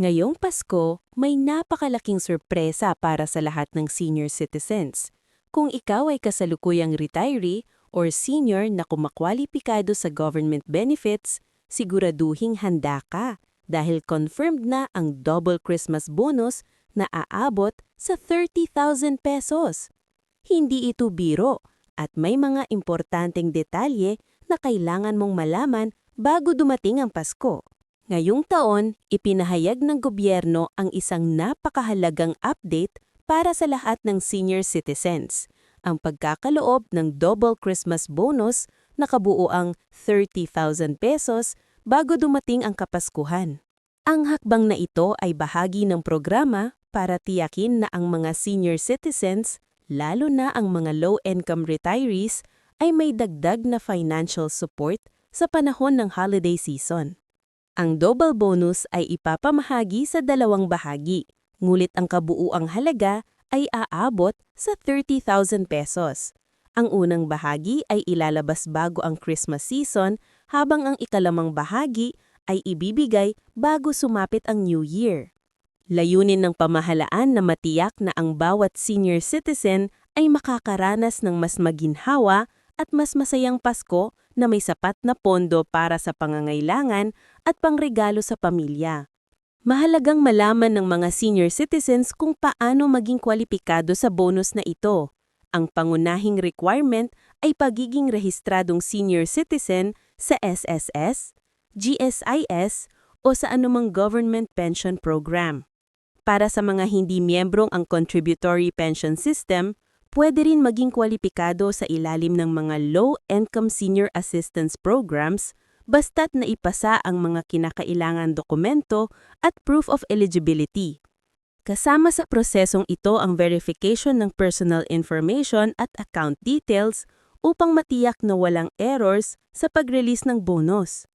Ngayong Pasko, may napakalaking sorpresa para sa lahat ng senior citizens. Kung ikaw ay kasalukuyang retiree or senior na kumakwalipikado sa government benefits, siguraduhing handa ka dahil confirmed na ang double Christmas bonus na aabot sa 30,000 pesos. Hindi ito biro at may mga importanteng detalye na kailangan mong malaman bago dumating ang Pasko. Ngayong taon, ipinahayag ng gobyerno ang isang napakahalagang update para sa lahat ng senior citizens, ang pagkakaloob ng double Christmas bonus na kabuoang 30,000 pesos bago dumating ang Kapaskuhan. Ang hakbang na ito ay bahagi ng programa para tiyakin na ang mga senior citizens, lalo na ang mga low-income retirees, ay may dagdag na financial support sa panahon ng holiday season. Ang double bonus ay ipapamahagi sa dalawang bahagi, ngulit ang kabuuang halaga ay aabot sa 30,000 pesos. Ang unang bahagi ay ilalabas bago ang Christmas season habang ang ikalamang bahagi ay ibibigay bago sumapit ang New Year. Layunin ng pamahalaan na matiyak na ang bawat senior citizen ay makakaranas ng mas maginhawa at mas masayang Pasko na may sapat na pondo para sa pangangailangan at pangregalo sa pamilya. Mahalagang malaman ng mga senior citizens kung paano maging kwalipikado sa bonus na ito. Ang pangunahing requirement ay pagiging rehistradong senior citizen sa SSS, GSIS o sa anumang government pension program. Para sa mga hindi miyembrong ang contributory pension system, pwede rin maging kwalipikado sa ilalim ng mga low-income senior assistance programs basta't naipasa ang mga kinakailangan dokumento at proof of eligibility. Kasama sa prosesong ito ang verification ng personal information at account details upang matiyak na walang errors sa pag-release ng bonus.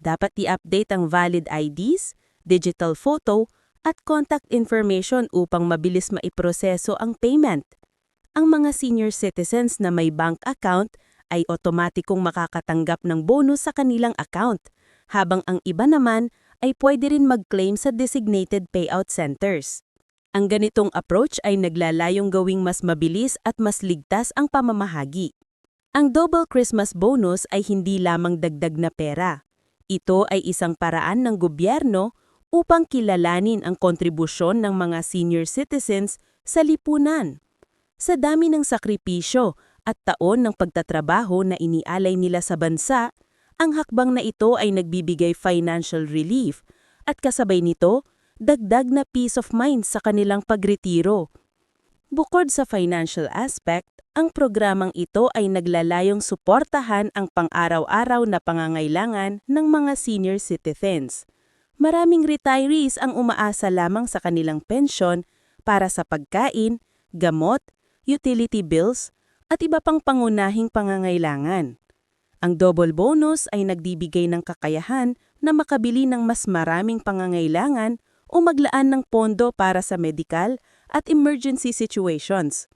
Dapat i-update ang valid IDs, digital photo, at contact information upang mabilis maiproseso ang payment ang mga senior citizens na may bank account ay otomatikong makakatanggap ng bonus sa kanilang account, habang ang iba naman ay pwede rin mag-claim sa designated payout centers. Ang ganitong approach ay naglalayong gawing mas mabilis at mas ligtas ang pamamahagi. Ang double Christmas bonus ay hindi lamang dagdag na pera. Ito ay isang paraan ng gobyerno upang kilalanin ang kontribusyon ng mga senior citizens sa lipunan. Sa dami ng sakripisyo at taon ng pagtatrabaho na inialay nila sa bansa, ang hakbang na ito ay nagbibigay financial relief at kasabay nito, dagdag na peace of mind sa kanilang pagretiro. Bukod sa financial aspect, ang programang ito ay naglalayong suportahan ang pang-araw-araw na pangangailangan ng mga senior citizens. Maraming retirees ang umaasa lamang sa kanilang pensyon para sa pagkain, gamot, utility bills, at iba pang pangunahing pangangailangan. Ang double bonus ay nagdibigay ng kakayahan na makabili ng mas maraming pangangailangan o maglaan ng pondo para sa medical at emergency situations.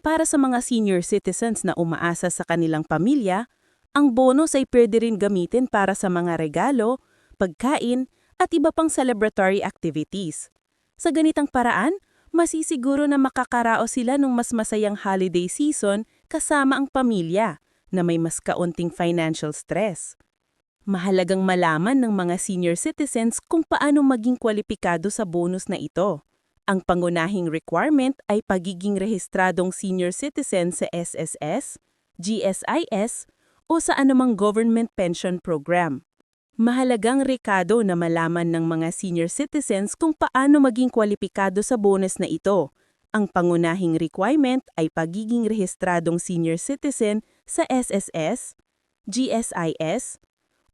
Para sa mga senior citizens na umaasa sa kanilang pamilya, ang bonus ay pwede rin gamitin para sa mga regalo, pagkain, at iba pang celebratory activities. Sa ganitang paraan, masisiguro na makakaraos sila ng mas masayang holiday season kasama ang pamilya na may mas kaunting financial stress. Mahalagang malaman ng mga senior citizens kung paano maging kwalipikado sa bonus na ito. Ang pangunahing requirement ay pagiging rehistradong senior citizen sa SSS, GSIS, o sa anumang government pension program. Mahalagang rekado na malaman ng mga senior citizens kung paano maging kwalipikado sa bonus na ito. Ang pangunahing requirement ay pagiging rehistradong senior citizen sa SSS, GSIS,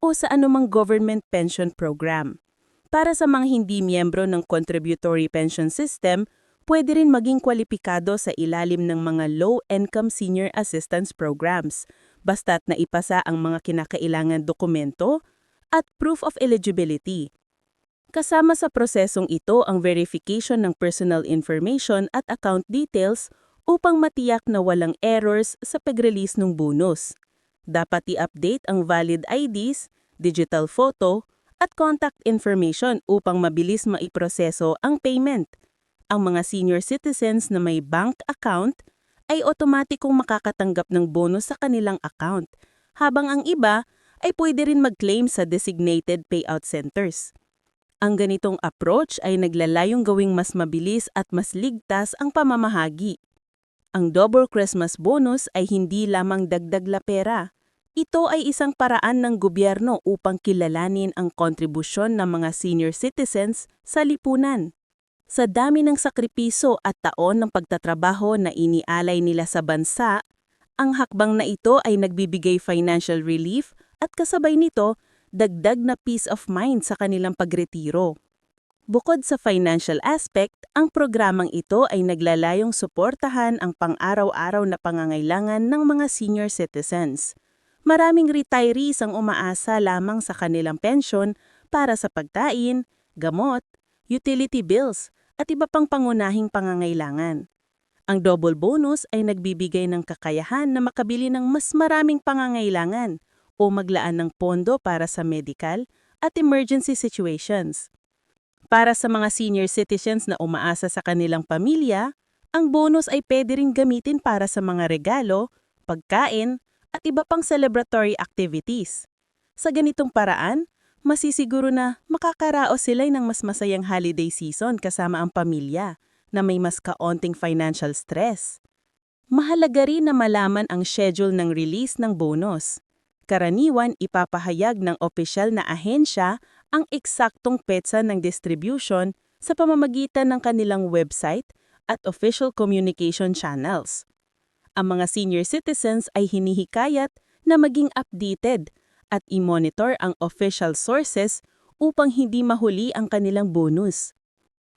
o sa anumang government pension program. Para sa mga hindi miyembro ng contributory pension system, pwede rin maging kwalipikado sa ilalim ng mga low-income senior assistance programs, basta't naipasa ang mga kinakailangan dokumento, at proof of eligibility. Kasama sa prosesong ito ang verification ng personal information at account details upang matiyak na walang errors sa pag-release ng bonus. Dapat i-update ang valid IDs, digital photo, at contact information upang mabilis maiproseso ang payment. Ang mga senior citizens na may bank account ay otomatikong makakatanggap ng bonus sa kanilang account, habang ang iba ay pwede rin mag-claim sa designated payout centers. Ang ganitong approach ay naglalayong gawing mas mabilis at mas ligtas ang pamamahagi. Ang double Christmas bonus ay hindi lamang dagdag la pera. Ito ay isang paraan ng gobyerno upang kilalanin ang kontribusyon ng mga senior citizens sa lipunan. Sa dami ng sakripiso at taon ng pagtatrabaho na inialay nila sa bansa, ang hakbang na ito ay nagbibigay financial relief at kasabay nito, dagdag na peace of mind sa kanilang pagretiro. Bukod sa financial aspect, ang programang ito ay naglalayong suportahan ang pang-araw-araw na pangangailangan ng mga senior citizens. Maraming retirees ang umaasa lamang sa kanilang pensyon para sa pagkain, gamot, utility bills, at iba pang pangunahing pangangailangan. Ang double bonus ay nagbibigay ng kakayahan na makabili ng mas maraming pangangailangan o maglaan ng pondo para sa medical at emergency situations. Para sa mga senior citizens na umaasa sa kanilang pamilya, ang bonus ay pwede rin gamitin para sa mga regalo, pagkain, at iba pang celebratory activities. Sa ganitong paraan, masisiguro na makakaraos sila ng mas masayang holiday season kasama ang pamilya na may mas kaonting financial stress. Mahalaga rin na malaman ang schedule ng release ng bonus. Karaniwan ipapahayag ng opisyal na ahensya ang eksaktong petsa ng distribution sa pamamagitan ng kanilang website at official communication channels. Ang mga senior citizens ay hinihikayat na maging updated at i-monitor ang official sources upang hindi mahuli ang kanilang bonus.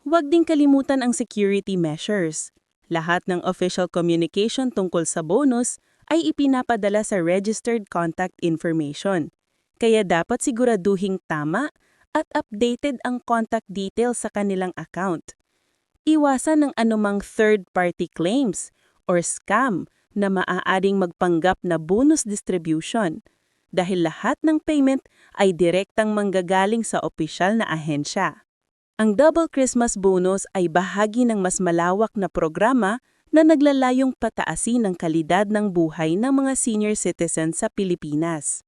Huwag ding kalimutan ang security measures. Lahat ng official communication tungkol sa bonus ay ipinapadala sa registered contact information kaya dapat siguraduhing tama at updated ang contact details sa kanilang account. Iwasan ng anumang third-party claims or scam na maaaring magpanggap na bonus distribution dahil lahat ng payment ay direktang manggagaling sa opisyal na ahensya. Ang Double Christmas Bonus ay bahagi ng mas malawak na programa na naglalayong pataasin ang kalidad ng buhay ng mga senior citizens sa Pilipinas.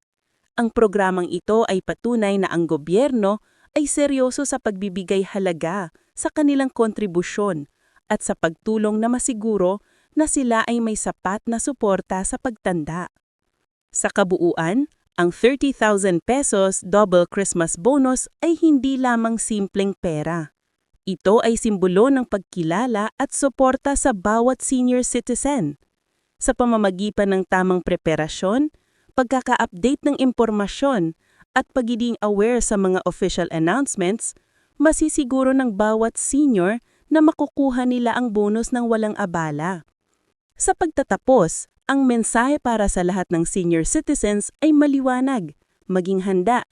Ang programang ito ay patunay na ang gobyerno ay seryoso sa pagbibigay halaga sa kanilang kontribusyon at sa pagtulong na masiguro na sila ay may sapat na suporta sa pagtanda. Sa kabuuan, ang 30,000 pesos double Christmas bonus ay hindi lamang simpleng pera. Ito ay simbolo ng pagkilala at suporta sa bawat senior citizen. Sa pamamagitan ng tamang preparasyon, pagkaka-update ng impormasyon at pagiging aware sa mga official announcements, masisiguro ng bawat senior na makukuha nila ang bonus ng walang abala. Sa pagtatapos, ang mensahe para sa lahat ng senior citizens ay maliwanag, maging handa,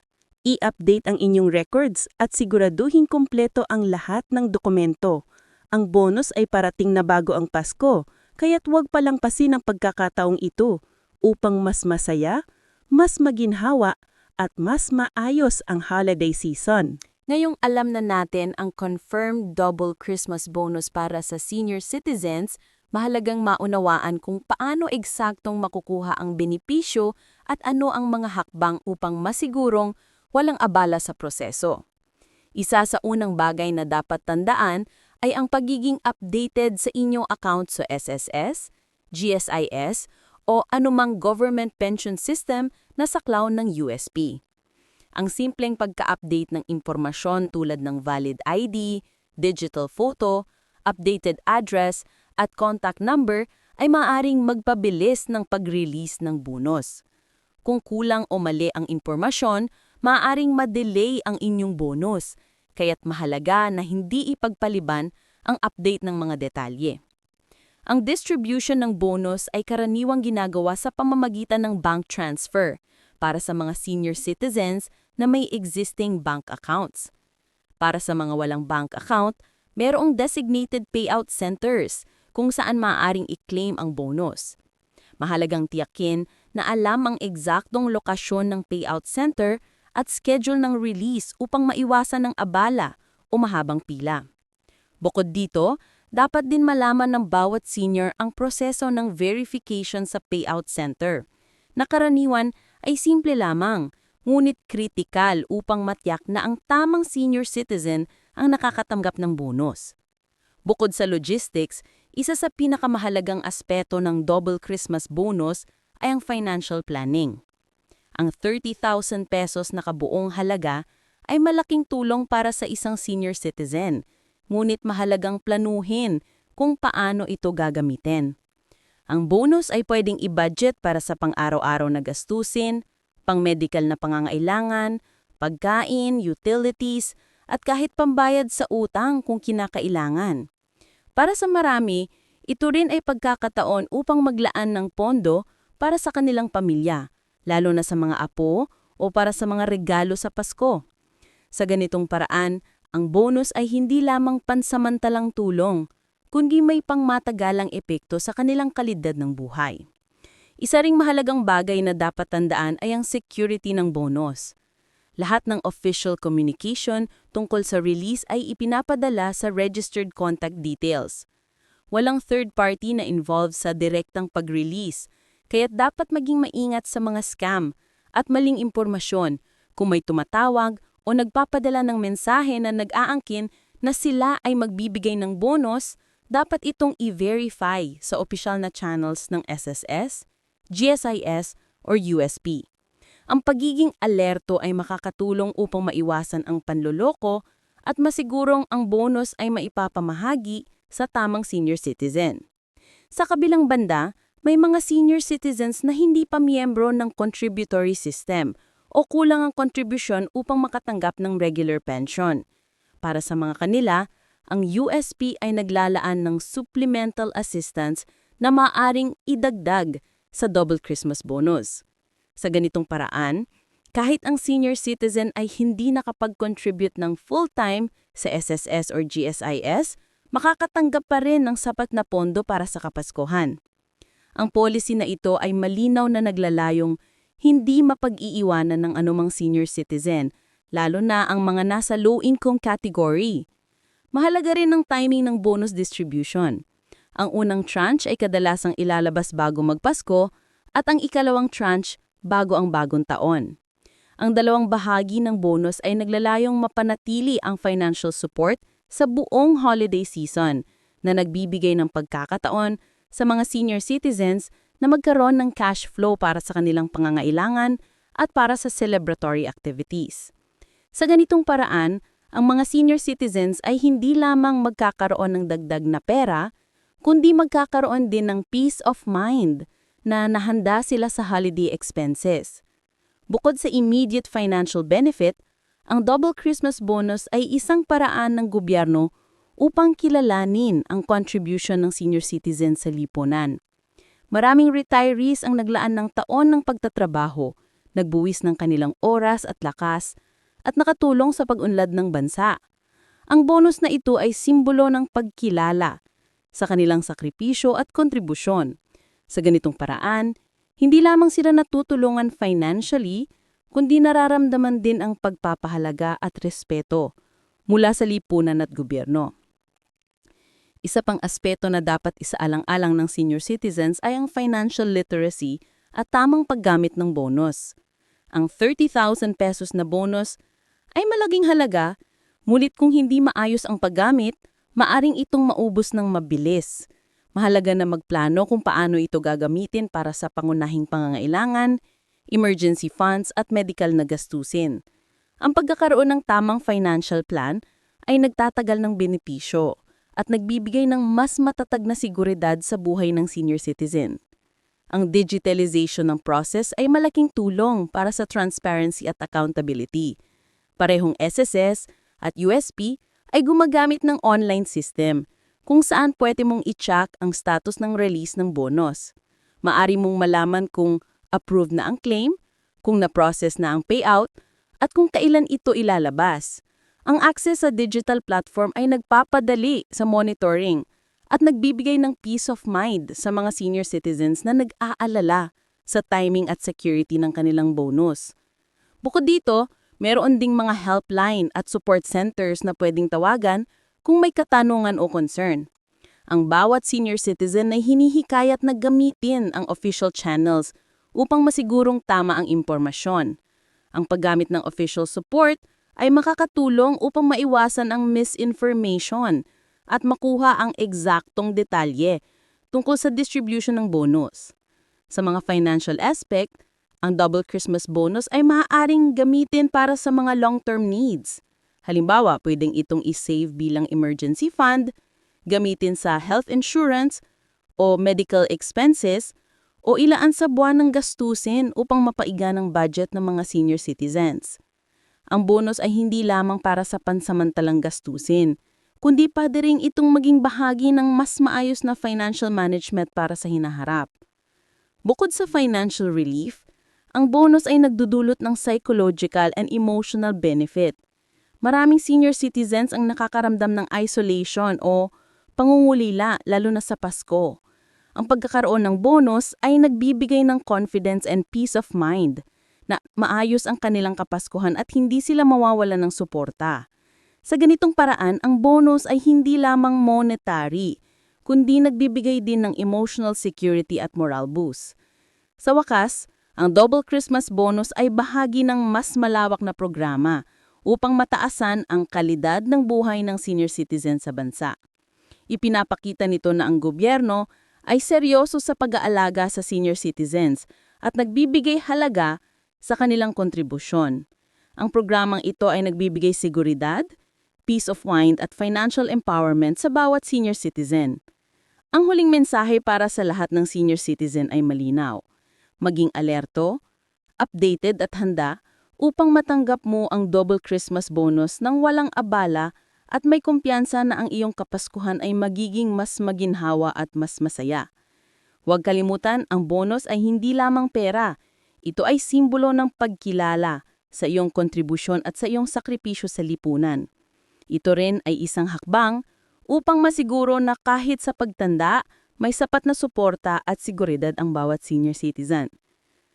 i-update ang inyong records at siguraduhin kumpleto ang lahat ng dokumento. Ang bonus ay parating na bago ang Pasko, kaya't huwag palangpasin ang pagkakataong ito upang mas masaya, mas maginhawa, at mas maayos ang holiday season. Ngayong alam na natin ang confirmed double Christmas bonus para sa senior citizens, mahalagang maunawaan kung paano eksaktong makukuha ang benepisyo at ano ang mga hakbang upang masigurong walang abala sa proseso. Isa sa unang bagay na dapat tandaan ay ang pagiging updated sa inyong account sa SSS, GSIS, o anumang government pension system na saklaw ng USP. Ang simpleng pagka-update ng impormasyon tulad ng valid ID, digital photo, updated address, at contact number ay maaring magpabilis ng pag-release ng bonus. Kung kulang o mali ang impormasyon, maaring ma-delay ang inyong bonus, kaya't mahalaga na hindi ipagpaliban ang update ng mga detalye. Ang distribution ng bonus ay karaniwang ginagawa sa pamamagitan ng bank transfer para sa mga senior citizens na may existing bank accounts. Para sa mga walang bank account, mayroong designated payout centers kung saan maaaring i-claim ang bonus. Mahalagang tiyakin na alam ang eksaktong lokasyon ng payout center at schedule ng release upang maiwasan ng abala o mahabang pila. Bukod dito, dapat din malaman ng bawat senior ang proseso ng verification sa payout center. Nakaraniwan ay simple lamang, ngunit kritikal upang matyak na ang tamang senior citizen ang nakakatanggap ng bonus. Bukod sa logistics, isa sa pinakamahalagang aspeto ng double Christmas bonus ay ang financial planning. Ang 30,000 pesos na kabuong halaga ay malaking tulong para sa isang senior citizen, ngunit mahalagang planuhin kung paano ito gagamitin. Ang bonus ay pwedeng i-budget para sa pang-araw-araw na gastusin, pang-medical na pangangailangan, pagkain, utilities, at kahit pambayad sa utang kung kinakailangan. Para sa marami, ito rin ay pagkakataon upang maglaan ng pondo para sa kanilang pamilya, lalo na sa mga apo o para sa mga regalo sa Pasko. Sa ganitong paraan, ang bonus ay hindi lamang pansamantalang tulong, kundi may pangmatagalang epekto sa kanilang kalidad ng buhay. Isa ring mahalagang bagay na dapat tandaan ay ang security ng bonus. Lahat ng official communication tungkol sa release ay ipinapadala sa registered contact details. Walang third party na involved sa direktang pag-release, kaya't dapat maging maingat sa mga scam at maling impormasyon kung may tumatawag o nagpapadala ng mensahe na nag-aangkin na sila ay magbibigay ng bonus, dapat itong i-verify sa opisyal na channels ng SSS, GSIS, or USP. Ang pagiging alerto ay makakatulong upang maiwasan ang panloloko at masigurong ang bonus ay maipapamahagi sa tamang senior citizen. Sa kabilang banda, may mga senior citizens na hindi pa miyembro ng contributory system o kulang ang kontribusyon upang makatanggap ng regular pension. Para sa mga kanila, ang USP ay naglalaan ng supplemental assistance na maaring idagdag sa double Christmas bonus. Sa ganitong paraan, kahit ang senior citizen ay hindi nakapag-contribute ng full-time sa SSS or GSIS, makakatanggap pa rin ng sapat na pondo para sa kapaskuhan. Ang policy na ito ay malinaw na naglalayong hindi mapag-iiwanan ng anumang senior citizen, lalo na ang mga nasa low-income category. Mahalaga rin ang timing ng bonus distribution. Ang unang tranche ay kadalasang ilalabas bago magpasko at ang ikalawang tranche bago ang bagong taon. Ang dalawang bahagi ng bonus ay naglalayong mapanatili ang financial support sa buong holiday season na nagbibigay ng pagkakataon sa mga senior citizens na magkaroon ng cash flow para sa kanilang pangangailangan at para sa celebratory activities. Sa ganitong paraan, ang mga senior citizens ay hindi lamang magkakaroon ng dagdag na pera, kundi magkakaroon din ng peace of mind na nahanda sila sa holiday expenses. Bukod sa immediate financial benefit, ang double Christmas bonus ay isang paraan ng gobyerno upang kilalanin ang contribution ng senior citizen sa lipunan. Maraming retirees ang naglaan ng taon ng pagtatrabaho, nagbuwis ng kanilang oras at lakas, at nakatulong sa pag-unlad ng bansa. Ang bonus na ito ay simbolo ng pagkilala sa kanilang sakripisyo at kontribusyon. Sa ganitong paraan, hindi lamang sila natutulungan financially, kundi nararamdaman din ang pagpapahalaga at respeto mula sa lipunan at gobyerno. Isa pang aspeto na dapat isaalang-alang ng senior citizens ay ang financial literacy at tamang paggamit ng bonus. Ang 30,000 pesos na bonus ay malaging halaga, mulit kung hindi maayos ang paggamit, maaring itong maubos ng mabilis. Mahalaga na magplano kung paano ito gagamitin para sa pangunahing pangangailangan, emergency funds at medical na gastusin. Ang pagkakaroon ng tamang financial plan ay nagtatagal ng benepisyo at nagbibigay ng mas matatag na seguridad sa buhay ng senior citizen. Ang digitalization ng process ay malaking tulong para sa transparency at accountability. Parehong SSS at USP ay gumagamit ng online system kung saan pwede mong i-check ang status ng release ng bonus. Maari mong malaman kung approved na ang claim, kung na-process na ang payout, at kung kailan ito ilalabas. Ang access sa digital platform ay nagpapadali sa monitoring at nagbibigay ng peace of mind sa mga senior citizens na nag-aalala sa timing at security ng kanilang bonus. Bukod dito, Meron ding mga helpline at support centers na pwedeng tawagan kung may katanungan o concern. Ang bawat senior citizen ay hinihikayat na gamitin ang official channels upang masigurong tama ang impormasyon. Ang paggamit ng official support ay makakatulong upang maiwasan ang misinformation at makuha ang eksaktong detalye tungkol sa distribution ng bonus. Sa mga financial aspect, ang double Christmas bonus ay maaaring gamitin para sa mga long-term needs. Halimbawa, pwedeng itong isave bilang emergency fund, gamitin sa health insurance o medical expenses, o ilaan sa buwan ng gastusin upang mapaiga ng budget ng mga senior citizens. Ang bonus ay hindi lamang para sa pansamantalang gastusin, kundi pwede rin itong maging bahagi ng mas maayos na financial management para sa hinaharap. Bukod sa financial relief, ang bonus ay nagdudulot ng psychological and emotional benefit. Maraming senior citizens ang nakakaramdam ng isolation o pangungulila lalo na sa Pasko. Ang pagkakaroon ng bonus ay nagbibigay ng confidence and peace of mind na maayos ang kanilang kapaskuhan at hindi sila mawawala ng suporta. Sa ganitong paraan, ang bonus ay hindi lamang monetary, kundi nagbibigay din ng emotional security at moral boost. Sa wakas, ang Double Christmas Bonus ay bahagi ng mas malawak na programa upang mataasan ang kalidad ng buhay ng senior citizen sa bansa. Ipinapakita nito na ang gobyerno ay seryoso sa pag-aalaga sa senior citizens at nagbibigay halaga sa kanilang kontribusyon. Ang programang ito ay nagbibigay seguridad, peace of mind at financial empowerment sa bawat senior citizen. Ang huling mensahe para sa lahat ng senior citizen ay malinaw. Maging alerto, updated at handa upang matanggap mo ang double Christmas bonus ng walang abala at may kumpiyansa na ang iyong kapaskuhan ay magiging mas maginhawa at mas masaya. Huwag kalimutan, ang bonus ay hindi lamang pera. Ito ay simbolo ng pagkilala sa iyong kontribusyon at sa iyong sakripisyo sa lipunan. Ito rin ay isang hakbang upang masiguro na kahit sa pagtanda, may sapat na suporta at seguridad ang bawat senior citizen.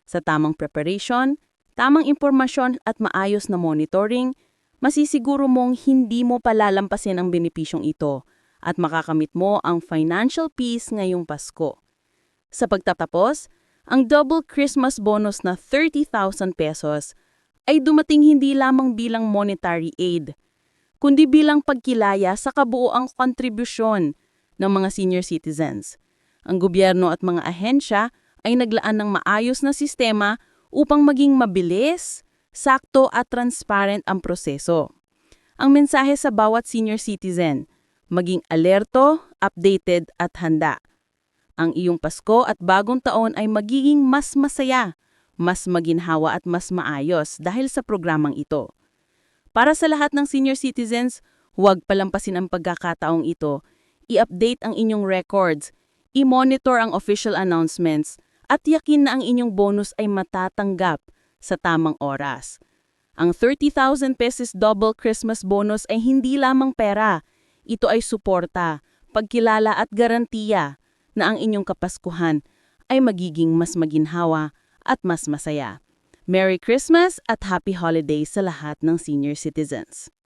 Sa tamang preparation, tamang impormasyon at maayos na monitoring, masisiguro mong hindi mo palalampasin ang benepisyong ito at makakamit mo ang financial peace ngayong Pasko. Sa pagtatapos, ang double Christmas bonus na 30,000 pesos ay dumating hindi lamang bilang monetary aid, kundi bilang pagkilaya sa kabuoang kontribusyon ng mga senior citizens. Ang gobyerno at mga ahensya ay naglaan ng maayos na sistema upang maging mabilis, sakto at transparent ang proseso. Ang mensahe sa bawat senior citizen, maging alerto, updated at handa. Ang iyong Pasko at bagong taon ay magiging mas masaya, mas maginhawa at mas maayos dahil sa programang ito. Para sa lahat ng senior citizens, huwag palampasin ang pagkakataong ito. I-update ang inyong records, i-monitor ang official announcements, at yakin na ang inyong bonus ay matatanggap sa tamang oras. Ang 30,000 pesos double Christmas bonus ay hindi lamang pera. Ito ay suporta, pagkilala at garantiya na ang inyong kapaskuhan ay magiging mas maginhawa at mas masaya. Merry Christmas at Happy Holidays sa lahat ng senior citizens.